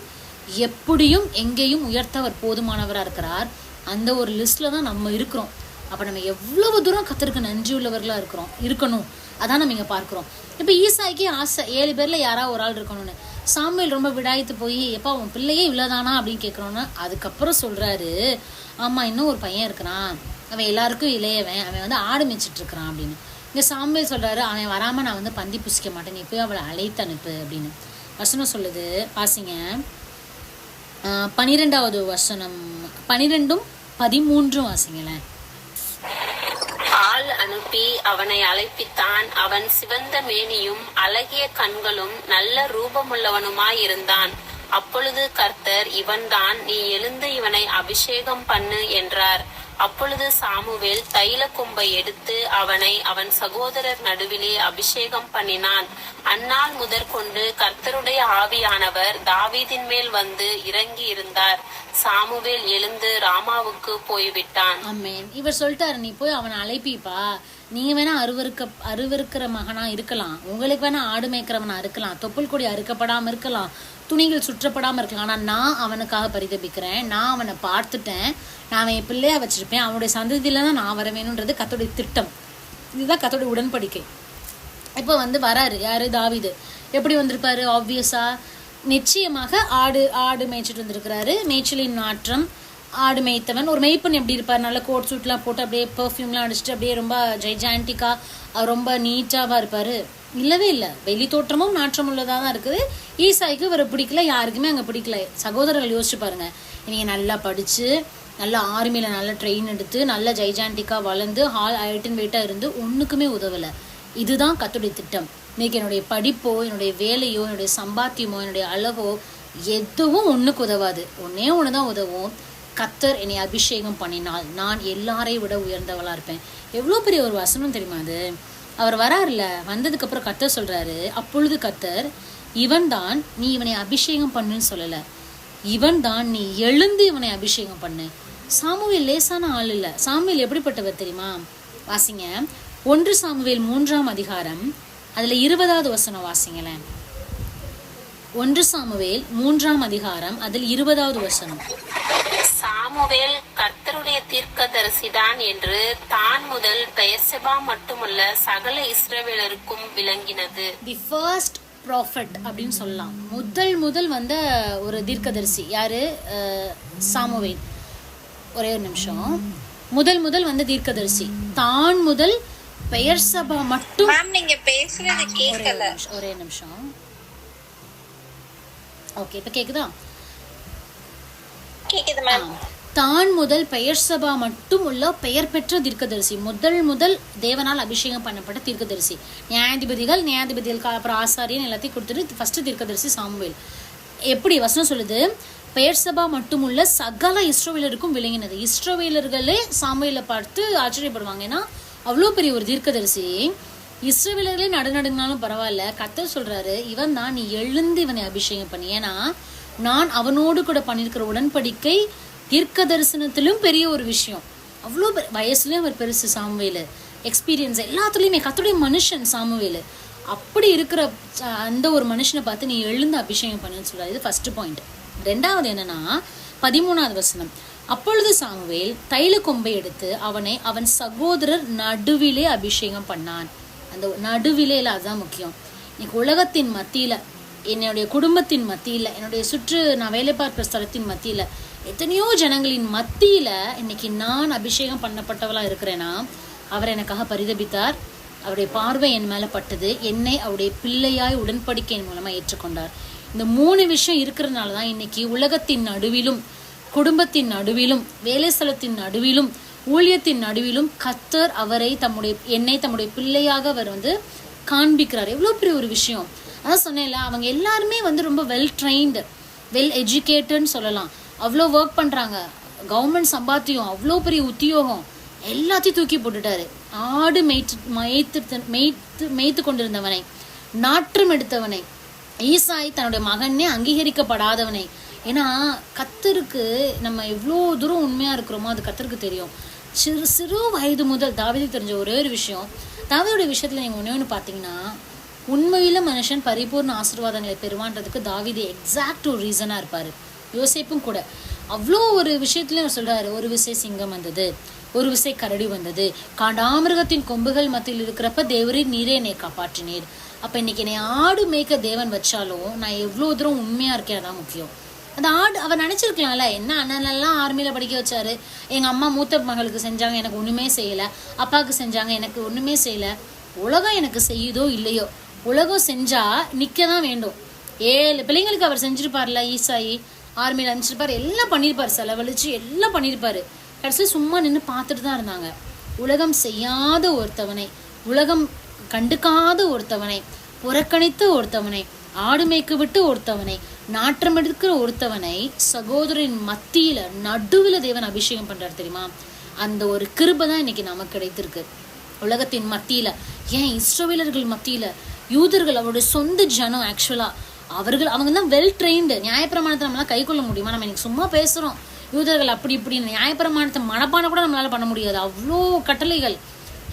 எப்படியும் எங்கேயும் உயர்த்த அவர் போதுமானவராக இருக்கிறார். அந்த ஒரு லிஸ்ட்ல தான் நம்ம இருக்கிறோம். அப்போ நம்ம எவ்வளவு தூரம் கத்தருக்கு நன்றி உள்ளவர்களா இருக்கிறோம் இருக்கணும் அதான் நம்ம இங்கே பார்க்குறோம். இப்போ ஈசாய்க்கே ஆசை ஏழு பேரில் யாராவது ஒரு ஆள் இருக்கணும்னு. சாமியல் ரொம்ப விடாய்த்து போய் எப்பா உன் பிள்ளையே இவ்வளோதானா அப்படின்னு கேட்குறோன்னு அதுக்கப்புறம் சொல்கிறாரு ஆமாம் இன்னும் ஒரு பையன் இருக்கிறான். அவன் எல்லாருக்கும் இளையவன். அவன் வந்து ஆடு மேய்ச்சிட்டுருக்கிறான் அப்படின்னு. இங்க சாமுவேல் சொல்றாரு அவன் வராம நான் வந்து பந்தி புசிக்க மாட்டேன். நீ போய் அவளை அழைத்து அனுப்பு அப்படின்னு. வசனம் சொல்லுது பாசிங்க ஆஹ் பனிரெண்டாவது வசனம். பனிரெண்டும் பதிமூன்றும் வாசிங்களேன். ஆள் அனுப்பி அவனை அழைப்பித்தான். அவன் சிவந்த மேனியும் அழகிய கண்களும் நல்ல ரூபமுள்ளவனுமாயிருந்தான் அப்பொழுது கர்த்தர் இவன்தான் நீ எழுந்து இவனை அபிஷேகம் பண்ணு என்றார். அப்பொழுது சாமுவேல் தைல கொம்பை எடுத்து அவனை அவன் சகோதரர் நடுவிலே அபிஷேகம் பண்ணினான். அந்நாள் முதற்கொண்டு கர்த்தருடைய ஆவியானவர் தாவீதின் மேல் வந்து இறங்கி இருந்தார். சாமுவேல் எழுந்து ராமாவுக்கு போய்விட்டான். இவர் சொல்லிட்டாரு நீ போய் அவன் அழைப்பிப்பா. நீங்கள் வேணால் அருவருக்க அருவருக்கிற மகனாக இருக்கலாம். உங்களுக்கு வேணால் ஆடு மேய்க்கிறவனாக இருக்கலாம். தொப்புள் கொடி அறுக்கப்படாமல் இருக்கலாம். துணிகள் சுற்றப்படாமல் இருக்கலாம். ஆனால் நான் அவனுக்காக பரிதபிக்கிறேன். நான் அவனை பார்த்துட்டேன். நான் அவன் என் பிள்ளையாக வச்சுருப்பேன். அவனுடைய சந்ததியில் தான் நான் வர வேணுன்றது கத்தோடைய திட்டம். இதுதான் கத்தோடைய உடன்படிக்கை. இப்போ வந்து வராரு. யார்? தாவிது. எப்படி வந்திருப்பாரு? ஆப்வியஸாக நிச்சயமாக ஆடு ஆடு மேய்ச்சிட்டு வந்திருக்கிறாரு. மேய்ச்சலின் நாற்றம் ஆடு மேய்த்தவன். ஒரு மெய்ப்பன் எப்படி இருப்பார்? நல்ல கோட் சூட்லாம் போட்டு அப்படியே பெர்ஃப்யூம்லாம் அடிச்சுட்டு அப்படியே ரொம்ப ஜெய்ஜான்டிக்கா ரொம்ப நீட்டாவா இருப்பாரு. இல்லவே இல்லை. வெளி தோற்றமும் நாற்றம் உள்ளதாக தான் இருக்குது. ஈசாய்க்கு இவரை பிடிக்கல யாருக்குமே அங்கே பிடிக்கல. சகோதரர்கள் யோசிச்சு பாருங்க. நீங்கள் நல்லா படித்து நல்லா ஆர்மியில் நல்லா ட்ரெயின் எடுத்து நல்லா ஜெய்ஜாண்டிக்காக வளர்ந்து ஹால் ஹைட்டன் வெயிட்டாக இருந்து ஒன்றுக்குமே உதவலை. இதுதான் கத்துடைய திட்டம். இன்னைக்கு என்னுடைய படிப்போ என்னுடைய வேலையோ என்னுடைய சம்பாத்தியமோ என்னுடைய அளவோ எதுவும் ஒன்றுக்கு உதவாது. ஒன்றே ஒன்று தான் உதவும். கத்தர் என்னை அபிஷேகம் பண்ணினால் நான் எல்லாரையும் விட உயர்ந்தவளா இருப்பேன். எவ்வளோ பெரிய ஒரு வசனம் தெரியுமா அது? அவர் வராருல வந்ததுக்கு அப்புறம் கத்தர் சொல்றாரு அப்பொழுது கத்தர் இவன் தான் நீ இவனை அபிஷேகம் பண்ணுன்னு சொல்லல. இவன் தான் நீ எழுந்து இவனை அபிஷேகம் பண்ணு. சாமுவேல் லேசான ஆள் இல்ல. சாமுவேல் எப்படிப்பட்டவர் தெரியுமா? வாசிங்க. ஒன்று சாமுவேல் மூன்றாம் அதிகாரம் அதுல இருபதாவது வசனம் வாசிங்களேன். ஒன்று சாமுவேல் மூன்றாம் அதிகாரம் அதில் இருபதாவது வசனம். சாமுவேல் கர்த்தருடைய தீர்க்கதரிசிதான் என்று தான் முதல் பெயர்செபா மட்டுமல்ல சகல இஸ்ரவேலருக்கும் விளங்கினது. தி ஃபர்ஸ்ட் ப்ராஃபட் அப்படின்னு சொல்லலாம். முதல் முதல் வந்த ஒரு தீர்க்கதரிசி யாரு? சாமுவேல். ஒரே ஒரு நிமிஷம். முதல் முதல் வந்த தீர்க்கதரிசி தான் முதல் பெயர் சபா மட்டும் நீங்க பேசுறது ஒரே கேட்கல ஒரே நிமிஷம். ஓகே இப்ப கேக்குதா? கேக்குது மேம் தான் முதல் பெயர் சபா மட்டும் உள்ள பெயர் பெற்ற தீர்க்கதரிசி. முதல் முதல் தேவனால் அபிஷேகம் பண்ணப்பட்ட தீர்க்கதரிசி. நியாயாதிபதிகள் நியாயாதிபதிகளுக்கு அப்புறம் ஆசாரியன் எல்லாத்தையும் கொடுத்துட்டு ஃபர்ஸ்ட் தீர்க்கதரிசி சாமுவேல். எப்படி வசனம் சொல்லுது? பெயர் சபா மட்டுமுள்ள சகல இஸ்ரோவேலருக்கும் விளங்கினது. இஸ்ரோவேலர்களே சாமுவேலை பார்த்து ஆச்சரியப்படுவாங்க. ஏன்னா அவ்வளோ பெரிய ஒரு தீர்க்கதரிசி. இஸ்ரோவேலர்களே நடுநடுங்கினாலும் பரவாயில்ல. கத்தர் சொல்றாரு இவன் தான் நீ எழுந்து இவனை அபிஷேகம் பண்ணி. ஏன்னா நான் அவனோடு கூட பண்ணியிருக்கிற உடன்படிக்கை தீர்க்க தரிசனத்திலும் பெரிய ஒரு விஷயம். அவ்வளோ வயசுலேயும் அவர் பெருசு சாமுவேலு. எக்ஸ்பீரியன்ஸ் எல்லாத்துலேயுமே கத்துடைய மனுஷன் சாமுவேலு. அப்படி இருக்கிற அந்த ஒரு மனுஷனை பார்த்து நீ எழுந்து அபிஷேகம் பண்ணுன்னு சொல்கிறார் இது ஃபர்ஸ்ட் பாயிண்ட் ரெண்டாவது என்னன்னா பதிமூணாவது வசனம். அப்பொழுது சாமுவேல் தைல கொம்பை எடுத்து அவனை அவன் சகோதரர் நடுவிலே அபிஷேகம் பண்ணான். அந்த நடுவிலே அதுதான் முக்கியம். இன்னைக்கு உலகத்தின் மத்தியில என்னுடைய குடும்பத்தின் மத்தியில் என்னுடைய சுற்று நான் வேலை பார்க்குற ஸ்தலத்தின் மத்தியில் எத்தனையோ ஜனங்களின் மத்தியில் இன்னைக்கு நான் அபிஷேகம் பண்ணப்பட்டவளாக இருக்கிறேன்னா அவர் எனக்காக பரிதபித்தார். அவருடைய பார்வை என் மேலே பட்டது. என்னை அவருடைய பிள்ளையாய் உடன்படிக்கையின் மூலமாக ஏற்றுக்கொண்டார். இந்த மூணு விஷயம் இருக்கிறதுனால தான் இன்னைக்கு உலகத்தின் நடுவிலும் குடும்பத்தின் நடுவிலும் வேலை ஸ்தலத்தின் நடுவிலும் ஊழியத்தின் நடுவிலும் கத்தர் அவரை தம்முடைய என்னை தம்முடைய பிள்ளையாக அவர் வந்து காண்பிக்கிறார். எவ்வளோ பெரிய ஒரு விஷயம். அதான் சொன்னேன்ல அவங்க எல்லாருமே வந்து ரொம்ப வெல் ட்ரெயின்டு வெல் எஜுகேட்டட்னு சொல்லலாம். அவ்வளோ ஒர்க் பண்ணுறாங்க கவர்மெண்ட் சம்பாத்தியம் அவ்வளோ பெரிய உத்தியோகம். எல்லாத்தையும் தூக்கி போட்டுட்டாரு. ஆடு மேய்த்து மேய்த்து மேய்த்து மேய்த்து கொண்டிருந்தவனை நாற்றம் எடுத்தவனை ஈசாய் தன்னுடைய மகனே அங்கீகரிக்கப்படாதவனை. ஏன்னா கத்தருக்கு நம்ம எவ்வளோ தூரம் உண்மையாக இருக்கிறோமோ அது கத்தருக்கு தெரியும். சிறு சிறு வயது முதல் தாவீதுக்கு தெரிஞ்ச ஒரே ஒரு விஷயம் தாவீதுடைய விஷயத்தில் நீங்கள் ஒன்று ஒன்று பார்த்தீங்கன்னா உண்மையில் மனுஷன் பரிபூர்ண ஆசீர்வாதங்களை பெறுவான்றதுக்கு தாவீது எக்ஸாக்ட் ஒரு ரீசனாக இருப்பார். யோசேப்பும் கூட. அவ்வளோ ஒரு விஷயத்துலையும் அவர் சொல்கிறாரு ஒரு விசை சிங்கம் வந்தது ஒரு விசை கரடி வந்தது. காண்டாமிருகத்தின் கொம்புகள் மத்தியில் இருக்கிறப்ப தேவரே நீரே என்னை காப்பாற்றினீர். அப்போ இன்னைக்கு என்னை ஆடு மேய்க்க தேவன் வச்சாலும் நான் எவ்வளோ தூரம் உண்மையாக இருக்கேன் அதான் முக்கியம். அந்த ஆடு அவர் நினச்சிருக்கலாம்ல என்ன அண்ணனெல்லாம் ஆர்மியில் படிக்க வச்சாரு? எங்கள் அம்மா மூத்த மகளுக்கு செஞ்சாங்க எனக்கு ஒன்றுமே செய்யலை. அப்பாவுக்கு செஞ்சாங்க எனக்கு ஒன்றுமே செய்யலை. உலகம் எனக்கு செய்யுதோ இல்லையோ? உலகம் செஞ்சா நிக்க தான் வேண்டும். ஏழு பிள்ளைங்களுக்கு அவர் செஞ்சிருப்பார்ல ஈசாயி ஆர்மியில் அனுப்பிச்சிருப்பார். எல்லாம் பண்ணியிருப்பாரு செலவழிச்சு எல்லாம் பண்ணியிருப்பாரு கடைசியில் சும்மா நின்று பார்த்துட்டு தான் இருந்தாங்க. உலகம் செய்யாத ஒருத்தவனை உலகம் கண்டுக்காத ஒருத்தவனை புறக்கணித்து ஒருத்தவனை ஆடு மேய்க்க விட்டு ஒருத்தவனை நாற்றம் எடுக்கிற ஒருத்தவனை சகோதரின் மத்தியில நடுவில் தேவன் அபிஷேகம் பண்றாரு தெரியுமா? அந்த ஒரு கிருபை தான் இன்னைக்கு நமக்கு கிடைத்திருக்கு. உலகத்தின் மத்தியில ஏன் இஸ்ரவேலர்கள் மத்தியில யூதர்கள் அவருடைய சொந்த ஜனம் ஆக்சுவலாக அவர்கள் அவங்க தான் வெல் ட்ரெயின்டு நியாயப்பிரமாணத்தை நம்மளால் கை கொள்ள முடியுமா? நம்ம இன்னைக்கு சும்மா பேசுகிறோம் யூதர்கள் அப்படி இப்படி நியாயப்பிரமாணத்தை மனப்பான கூட நம்மளால் பண்ண முடியாது. அவ்வளோ கட்டளைகள்.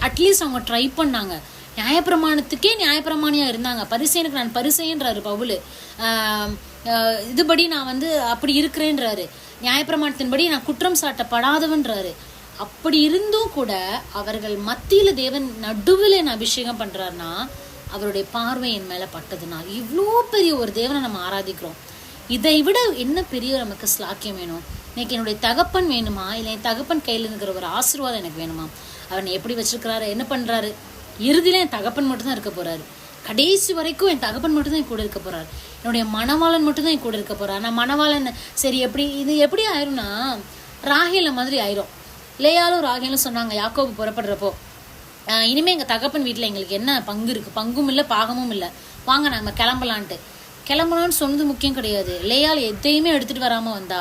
அட்லீஸ்ட் அவங்க ட்ரை பண்ணாங்க. நியாயப்பிரமாணத்துக்கே நியாயப்பிரமாணியாக இருந்தாங்க. பரிசேனுக்கு நான் பரிசைன்றாரு பவுலு. இதுபடி நான் வந்து அப்படி இருக்கிறேன்றாரு. நியாயப்பிரமாணத்தின்படி நான் குற்றம் சாட்டப்படாதவன்றாரு. அப்படி இருந்தும் கூட அவர்கள் மத்தியில் தேவன் நடுவில் என்ன அபிஷேகம் பண்ணுறாருன்னா அவருடைய பார்வை என் மேலே பட்டதுனால் இவ்வளோ பெரிய ஒரு தேவனை நம்ம ஆராதிக்கிறோம். இதை விட என்ன பெரிய நமக்கு ஸ்லாக்கியம் வேணும்? இன்னைக்கு என்னுடைய தகப்பன் வேணுமா? இல்லை என் தகப்பன் கையில் இருக்கிற ஒரு ஆசீர்வாதம் எனக்கு வேணுமா? அவர் எப்படி வச்சிருக்கிறாரு? என்ன பண்ணுறாரு இறுதியில் என் தகப்பன் மட்டும்தான் இருக்க போகிறாரு கடைசி வரைக்கும் என் தகப்பன் மட்டும்தான் என் கூட இருக்க போகிறார் என்னுடைய மணவாளன் மட்டும்தான் என் கூட இருக்க போகிறார் நான் மணவாளன் சரி எப்படி இது எப்படி ஆயிரும்னா ராகேல மாதிரி ஆயிரும். லேயாலும் ராகேலும் சொன்னாங்க யாக்கோபு புறப்படுறப்போ இனிமேல் இனிமே தகப்பன் வீட்டில் எங்களுக்கு என்ன பங்கு இருக்குது பங்கும் இல்லை பாகமும் இல்லை. வாங்க நம்ம கிளம்பலான்ட்டு. கிளம்பலான்னு சொன்னது முக்கியம் கிடையாது. லேயால் எதையுமே எடுத்துட்டு வராமல் வந்தா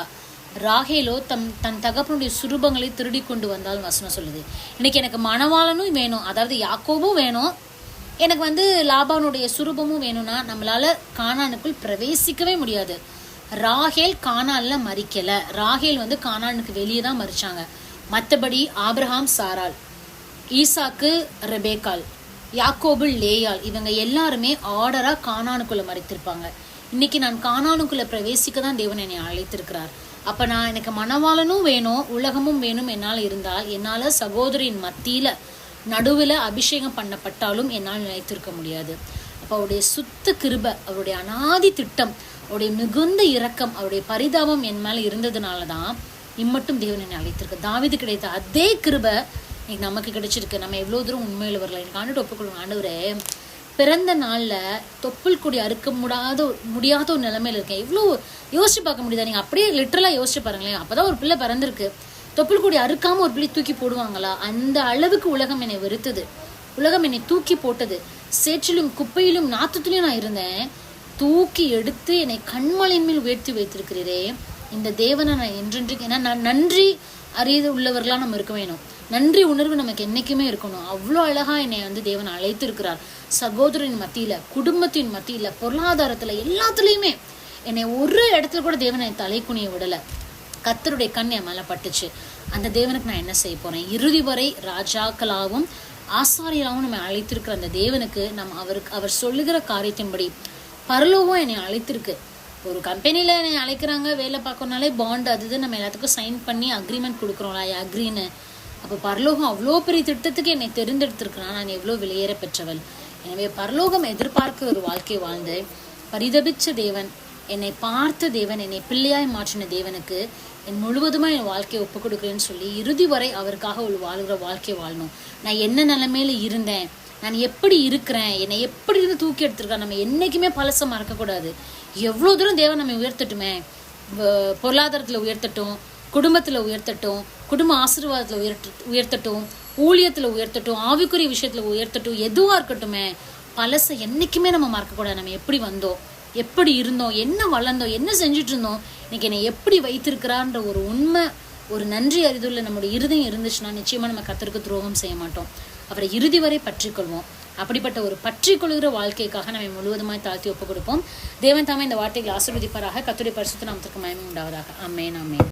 ராகேலோ தம் தன் தகப்பனுடைய சுரூபங்களை திருடி கொண்டு வந்தால் வசனம் சொல்லுது. இன்னைக்கு எனக்கு மணவாளனும் வேணும். அதாவது யாக்கோபும் வேணும். எனக்கு வந்து லாபானுடைய சுரூபமும் வேணும்னா நம்மளால் காணானுக்குள் பிரவேசிக்கவே முடியாது. ராகேல் கானான்ல மறிக்கல. ராகேல் வந்து கானானுக்கு வெளியே தான் மறிச்சாங்க. மற்றபடி ஆப்ரஹாம் சாரால் ஈசாக்கு ரெபேக்கால் யாக்கோபு லேயால் இவங்க எல்லாருமே ஆர்டராக காணானுக்குள்ளே மறைத்திருப்பாங்க. இன்னைக்கு நான் காணானுக்குள்ளே பிரவேசிக்க தான் தேவன் என்னை அழைத்திருக்கிறார். அப்போ நான் எனக்கு மணவாளனும் வேணும் உலகமும் வேணும் என்னால் இருந்தால் என்னால் சகோதரியின் மத்தியில் நடுவில் அபிஷேகம் பண்ணப்பட்டாலும் என்னால் நிலைத்திருக்க முடியாது. அப்போ அவருடைய சுத்த கிருப அவருடைய அனாதி திட்டம் அவருடைய மிகுந்த இரக்கம் அவருடைய பரிதாபம் என் மேலே இருந்ததுனால தான் இம்மட்டும் தேவன் என்னை அழைத்திருக்கு. தாவிது கிடைத்த அதே கிருப இன்னைக்கு நமக்கு கிடைச்சிருக்கு. நம்ம எவ்வளோ தூரம் உண்மையில் வரல எனக்கு ஆண்டு ஒப்புக்கொள்ளுங்க ஆண்டவரே பிறந்த நாளில் தொப்புள் கொடி அறுக்க முடியாத முடியாத ஒரு நிலமையில இருக்கேன். இவ்வளோ யோசிச்சு பார்க்க முடியுதா? நீங்கள் அப்படியே லிட்ரலாக யோசிச்சு பாருங்களேன். அப்பதான் ஒரு பிள்ளை பிறந்திருக்கு. தொப்புள் கொடி அறுக்காமல் ஒரு பிள்ளை தூக்கி போடுவாங்களா? அந்த அளவுக்கு உலகம் என்னை வெறுத்தது. உலகம் என்னை தூக்கி போட்டது. சேற்றிலும் குப்பையிலும் நாத்தத்திலும் நான் இருந்தேன். தூக்கி எடுத்து என்னை கண்மலையின் மேல் உயர்த்தி வைத்திருக்கிறீரே. இந்த தேவனை நான் என்றென்றைக்கு ஏன்னா நான் நன்றி அறியது உள்ளவர்களாக நம்ம இருக்க வேணும். நன்றி உணர்வு நமக்கு என்னைக்குமே இருக்கணும். அவ்வளோ அழகாக என்னை வந்து தேவன் அழைத்திருக்கிறார். சகோதரின் மத்தியில் குடும்பத்தின் மத்தியில் பொருளாதாரத்தில் எல்லாத்துலேயுமே என்னை ஒரு இடத்துல கூட தேவன் என்னை விடலை. கத்தருடைய கண் என் மேலே பட்டுச்சு. அந்த தேவனுக்கு நான் என்ன செய்ய போகிறேன் இறுதி வரை ராஜாக்களாகவும் ஆசாரியராகவும் நம்ம அழைத்திருக்கிற அந்த தேவனுக்கு நம்ம அவருக்கு அவர் சொல்லுகிற காரியத்தின்படி பரலோகம் என்னை அழைத்திருக்கு. ஒரு கம்பெனியில் என்னை அழைக்கிறாங்க வேலை பார்க்கணுனாலே பாண்ட் அது இது நம்ம எல்லாத்துக்கும் சைன் பண்ணி அக்ரிமெண்ட் கொடுக்குறோம்ல அக்ரின்னு அப்போ பரலோகம் அவ்வளோ பெரிய திட்டத்துக்கு என்னை தெரிந்தெடுத்திருக்கிறான். நான் எவ்வளோ வெளியேற பெற்றவள். எனவே பரலோகம் எதிர்பார்க்க ஒரு வாழ்க்கை வாழ்ந்து பரிதபிச்ச தேவன் என்னை பார்த்த தேவன் என்னை பிள்ளையாய் மாற்றின தேவனுக்கு என் முழுவதுமா என் வாழ்க்கையை ஒப்பு கொடுக்குறேன்னு சொல்லி இறுதி வரை அவருக்காக ஒரு வாழ்கிற வாழ்க்கை வாழணும். நான் என்ன நிலைமையில இருந்தேன்? நான் எப்படி இருக்கிறேன்? என்னை எப்படி இருந்து தூக்கி எடுத்திருக்கேன்? நம்ம என்றைக்குமே பழசை மறக்கக்கூடாது. எவ்வளோ தூரம் தேவன் நம்ம உயர்த்தட்டுமே? பொருளாதாரத்தில் உயர்த்தட்டும் குடும்பத்தில் உயர்த்தட்டும் குடும்ப ஆசீர்வாதத்தில் உயர்த்த உயர்த்தட்டும் ஊழியத்தில் உயர்த்தட்டும் ஆவிக்குரிய விஷயத்தில் உயர்த்தட்டும் எதுவாக இருக்கட்டுமே பழசை என்றைக்குமே நம்ம மறக்கக்கூடாது. நம்ம எப்படி வந்தோம் எப்படி இருந்தோம் என்ன வளர்ந்தோம் என்ன செஞ்சுட்டு இருந்தோம் இன்னைக்கு என்னை எப்படி வைத்திருக்கிறான்ற ஒரு உண்மை ஒரு நன்றி அறிதுள்ள நம்முடைய இருதயம் இருந்துச்சுன்னா நிச்சயமாக நம்ம கத்தருக்கு துரோகம் செய்ய மாட்டோம். அவரை இறுதி வரை பற்றிக்கொள்வோம். அப்படிப்பட்ட ஒரு பற்றி கொள்கிற வாழ்க்கைக்காக நம்ம முழுவதுமாய் தாழ்த்தி ஒப்புக் கொடுப்போம் தேவன் தாமே இந்த வார்த்தைகளை ஆசிர்வதிப்பாராக. கத்துடைய பரிசுத்த நாமத்திற்கு மயமும் உண்டாவதாக. Amen amen